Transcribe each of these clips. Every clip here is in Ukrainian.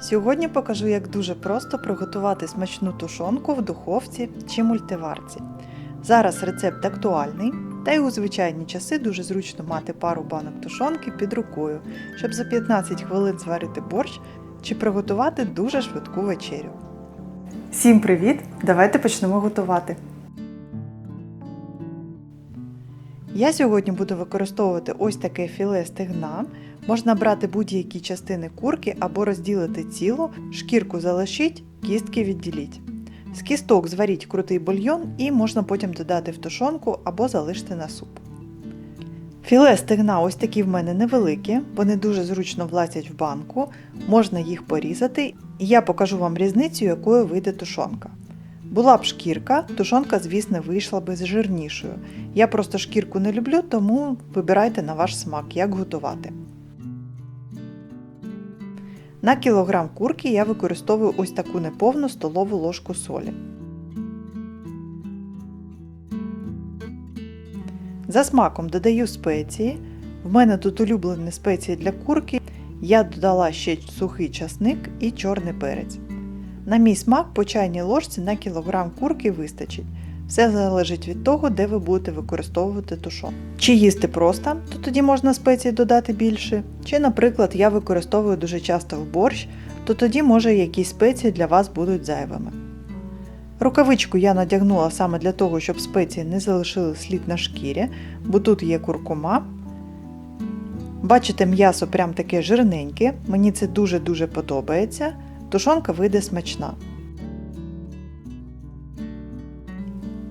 Сьогодні покажу, як дуже просто приготувати смачну тушонку в духовці чи мультиварці. Зараз рецепт актуальний, та й у звичайні часи дуже зручно мати пару банок тушонки під рукою, щоб за 15 хвилин зварити борщ чи приготувати дуже швидку вечерю. Всім привіт! Давайте почнемо готувати. Я сьогодні буду використовувати ось таке філе стегна. Можна брати будь-які частини курки або розділити цілу, шкірку залишіть, кістки відділіть. З кісток зваріть крутий бульйон і можна потім додати в тушонку або залишити на суп. Філе стегна ось такі в мене невеликі, вони дуже зручно влазять в банку, можна їх порізати, і я покажу вам різницю, якою вийде тушонка. Була б шкірка, тушонка, звісно, вийшла би з жирнішою. Я просто шкірку не люблю, тому вибирайте на ваш смак, як готувати. На кілограм курки я використовую ось таку неповну столову ложку солі. За смаком додаю спеції. В мене тут улюблені спеції для курки. Я додала ще сухий часник і чорний перець. На мій смак по чайній ложці на кілограм курки вистачить. Все залежить від того, де ви будете використовувати тушон. Чи їсти просто, то тоді можна спеції додати більше. Чи, наприклад, я використовую дуже часто в борщ, то тоді, може, якісь спеції для вас будуть зайвими. Рукавичку я надягнула саме для того, щоб спеції не залишили слід на шкірі, бо тут є куркума. Бачите, м'ясо прям таке жирненьке, мені це дуже-дуже подобається. Тушонка вийде смачна.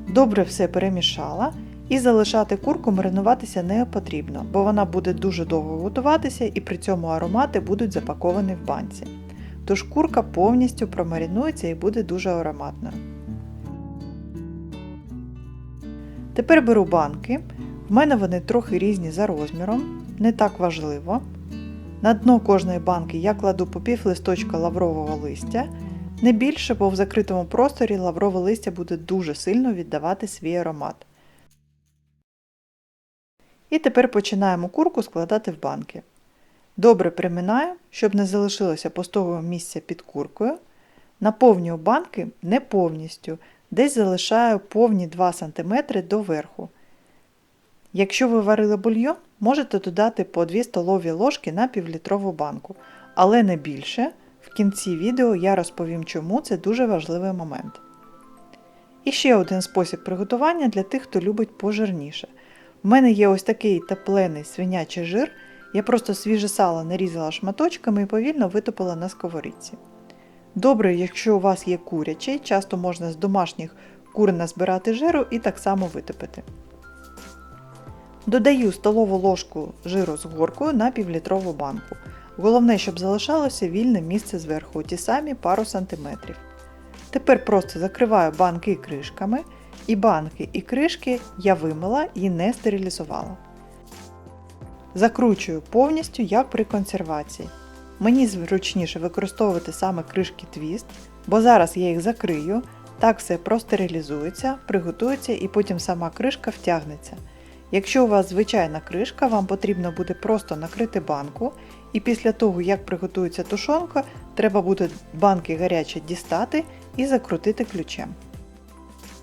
Добре все перемішала і залишати курку маринуватися не потрібно, бо вона буде дуже довго готуватися і при цьому аромати будуть запаковані в банці. Тож курка повністю промаринується і буде дуже ароматною. Тепер беру банки. В мене вони трохи різні за розміром, не так важливо. На дно кожної банки я кладу по пів листочка лаврового листя. Не більше, бо в закритому просторі лаврове листя буде дуже сильно віддавати свій аромат. І тепер починаємо курку складати в банки. Добре приминаю, щоб не залишилося пустого місця під куркою. Наповнюю банки не повністю, десь залишаю повні 2 см доверху. Якщо ви варили бульйон, можете додати по 2 столові ложки на півлітрову банку, але не більше. В кінці відео я розповім, чому це дуже важливий момент. І ще один спосіб приготування для тих, хто любить пожирніше. У мене є ось такий теплений свинячий жир, я просто свіже сало нарізала шматочками і повільно витопила на сковорідці. Добре, якщо у вас є курячий, часто можна з домашніх кур назбирати жиру і так само витопити. Додаю столову ложку жиру з горкою на півлітрову банку. Головне, щоб залишалося вільне місце зверху, ті самі пару сантиметрів. Тепер просто закриваю банки кришками, і банки і кришки я вимила і не стерилізувала. Закручую повністю, як при консервації. Мені зручніше використовувати саме кришки твіст, бо зараз я їх закрию, так все простерилізується, приготується і потім сама кришка втягнеться. Якщо у вас звичайна кришка, вам потрібно буде просто накрити банку, і після того, як приготується тушонка, треба буде банки гарячі дістати і закрутити ключем.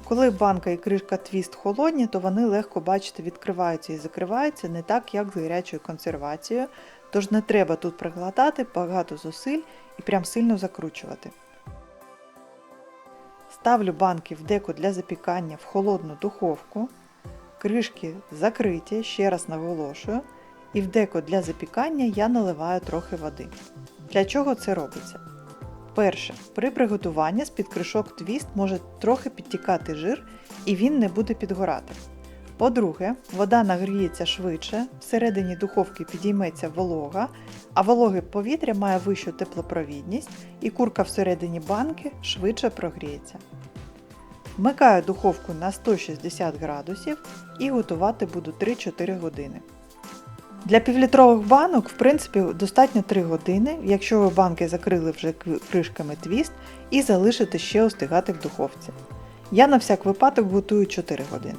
Коли банка і кришка твіст холодні, то вони легко бачите відкриваються і закриваються не так, як з гарячою консервацією, тож не треба тут прикладати багато зусиль і прям сильно закручувати. Ставлю банки в деко для запікання в холодну духовку. Кришки закриті, ще раз наголошую, і в деко для запікання я наливаю трохи води. Для чого це робиться? Перше, при приготуванні з-під кришок твіст може трохи підтікати жир і він не буде підгорати. По-друге, вода нагріється швидше, всередині духовки підійметься волога, а вологе повітря має вищу теплопровідність і курка всередині банки швидше прогріється. Вмикаю духовку на 160 градусів і готувати буду 3-4 години. Для півлітрових банок, в принципі, достатньо 3 години, якщо ви банки закрили вже кришками твіст і залишите ще остигати в духовці. Я на всяк випадок готую 4 години.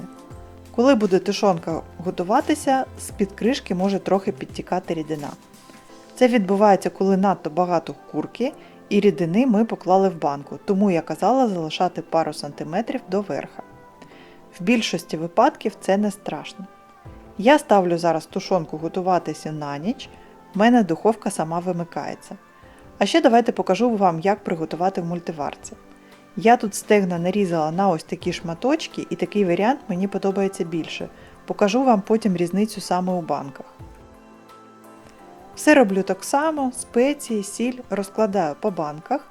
Коли буде тушонка готуватися, з-під кришки може трохи підтікати рідина. Це відбувається, коли надто багато курки і рідини ми поклали в банку, тому я казала залишати пару сантиметрів до верха. В більшості випадків це не страшно. Я ставлю зараз тушонку готуватися на ніч, в мене духовка сама вимикається. А ще давайте покажу вам, як приготувати в мультиварці. Я тут стегна нарізала на ось такі шматочки, і такий варіант мені подобається більше. Покажу вам потім різницю саме у банках. Все роблю так само, спеції, сіль розкладаю по банках,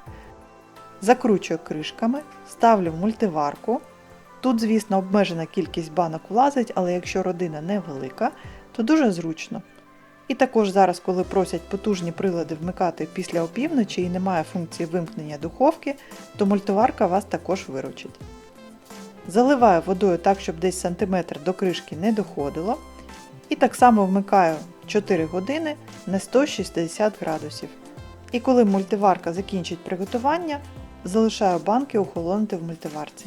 закручую кришками, ставлю в мультиварку. Тут, звісно, обмежена кількість банок влазить, але якщо родина невелика, то дуже зручно. І також зараз, коли просять потужні прилади вмикати після опівночі і немає функції вимкнення духовки, то мультиварка вас також виручить. Заливаю водою так, щоб десь сантиметр до кришки не доходило. І так само вмикаю 4 години на 160 градусів. І коли мультиварка закінчить приготування, залишаю банки охолонути в мультиварці.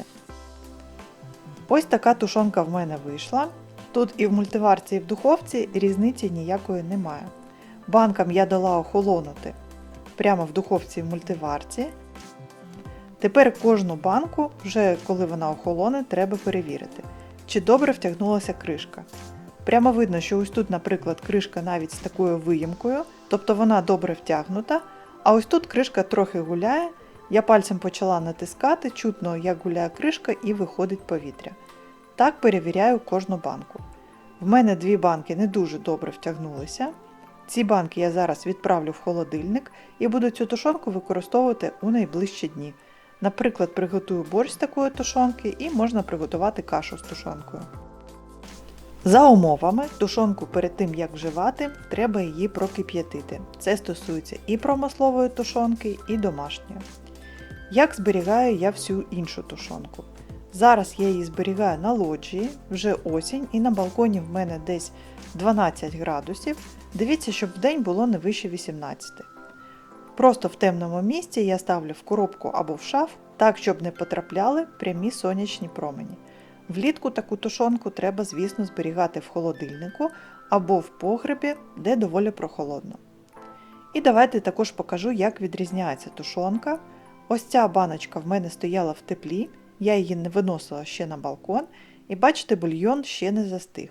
Ось така тушонка в мене вийшла. Тут і в мультиварці, і в духовці різниці ніякої немає. Банкам я дала охолонути прямо в духовці і в мультиварці. Тепер кожну банку, вже коли вона охолоне, треба перевірити, чи добре втягнулася кришка. Прямо видно, що ось тут, наприклад, кришка навіть з такою виїмкою, тобто вона добре втягнута, а ось тут кришка трохи гуляє. Я пальцем почала натискати, чутно, як гуляє кришка і виходить повітря. Так перевіряю кожну банку. В мене дві банки не дуже добре втягнулися. Ці банки я зараз відправлю в холодильник і буду цю тушонку використовувати у найближчі дні. Наприклад, приготую борщ з такої тушонки і можна приготувати кашу з тушонкою. За умовами, тушонку перед тим як вживати, треба її прокип'ятити. Це стосується і промислової тушонки, і домашньої. Як зберігаю я всю іншу тушонку? Зараз я її зберігаю на лоджії, вже осінь, і на балконі в мене десь 12 градусів. Дивіться, щоб в день було не вище 18. Просто в темному місці я ставлю в коробку або в шаф, так, щоб не потрапляли прямі сонячні промені. Влітку таку тушонку треба, звісно, зберігати в холодильнику або в погребі, де доволі прохолодно. І давайте також покажу, як відрізняється тушонка. Ось ця баночка в мене стояла в теплі, я її не виносила ще на балкон, і бачите, бульйон ще не застиг.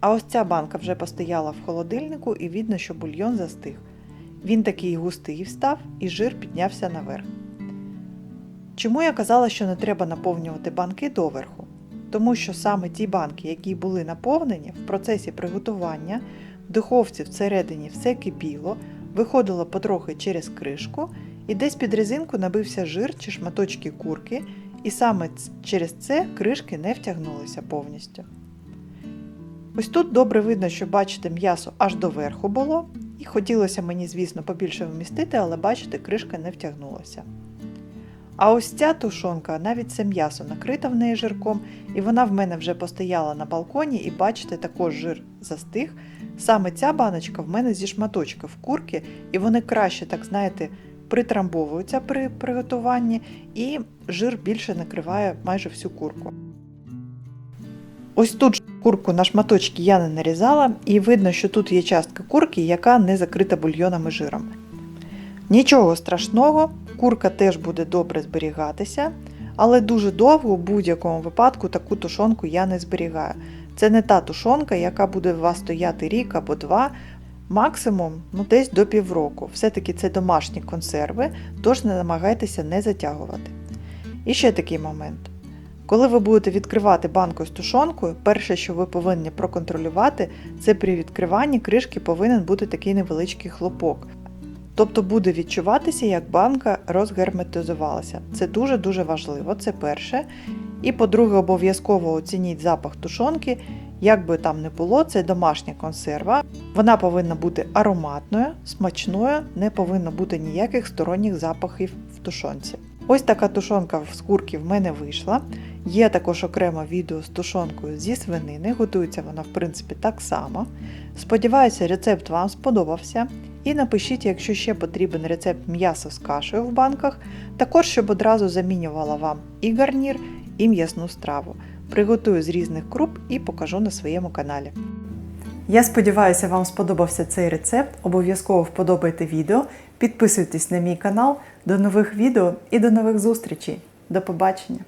А ось ця банка вже постояла в холодильнику і видно, що бульйон застиг. Він такий густий став і жир піднявся наверх. Чому я казала, що не треба наповнювати банки доверху? Тому що саме ті банки, які були наповнені в процесі приготування, в духовці всередині все кипіло, виходило потрохи через кришку, і десь під резинку набився жир чи шматочки курки, і саме через це кришки не втягнулися повністю. Ось тут добре видно, що бачите, м'ясо аж до верху було, і хотілося мені, звісно, побільше вмістити, але бачите, кришка не втягнулася. А ось ця тушонка, навіть це м'ясо накрита в неї жирком, і вона в мене вже постояла на балконі, і бачите, також жир застиг. Саме ця баночка в мене зі шматочків курки, і вони краще, так знаєте, притрамбовуються при приготуванні, і жир більше накриває майже всю курку. Ось тут курку на шматочки я не нарізала, і видно, що тут є частка курки, яка не закрита бульйоном і жиром. Нічого страшного, курка теж буде добре зберігатися, але дуже довго в будь-якому випадку таку тушонку я не зберігаю. Це не та тушонка, яка буде у вас стояти рік або два, максимум ну, десь до півроку. Все-таки це домашні консерви, тож не намагайтеся не затягувати. І ще такий момент. Коли ви будете відкривати банку з тушонкою, перше, що ви повинні проконтролювати, це при відкриванні кришки повинен бути такий невеличкий хлопок. Тобто буде відчуватися, як банка розгерметизувалася. Це дуже-дуже важливо, це перше. І по-друге, обов'язково оцініть запах тушонки. Як би там не було, це домашня консерва. Вона повинна бути ароматною, смачною, не повинно бути ніяких сторонніх запахів в тушонці. Ось така тушонка з курки в мене вийшла. Є також окремо відео з тушонкою зі свинини, готується вона, в принципі, так само. Сподіваюся, рецепт вам сподобався. І напишіть, якщо ще потрібен рецепт м'яса з кашею в банках, також щоб одразу замінювала вам і гарнір, і м'ясну страву. Приготую з різних круп і покажу на своєму каналі. Я сподіваюся, вам сподобався цей рецепт. Обов'язково вподобайте відео, підписуйтесь на мій канал. До нових відео і до нових зустрічей. До побачення!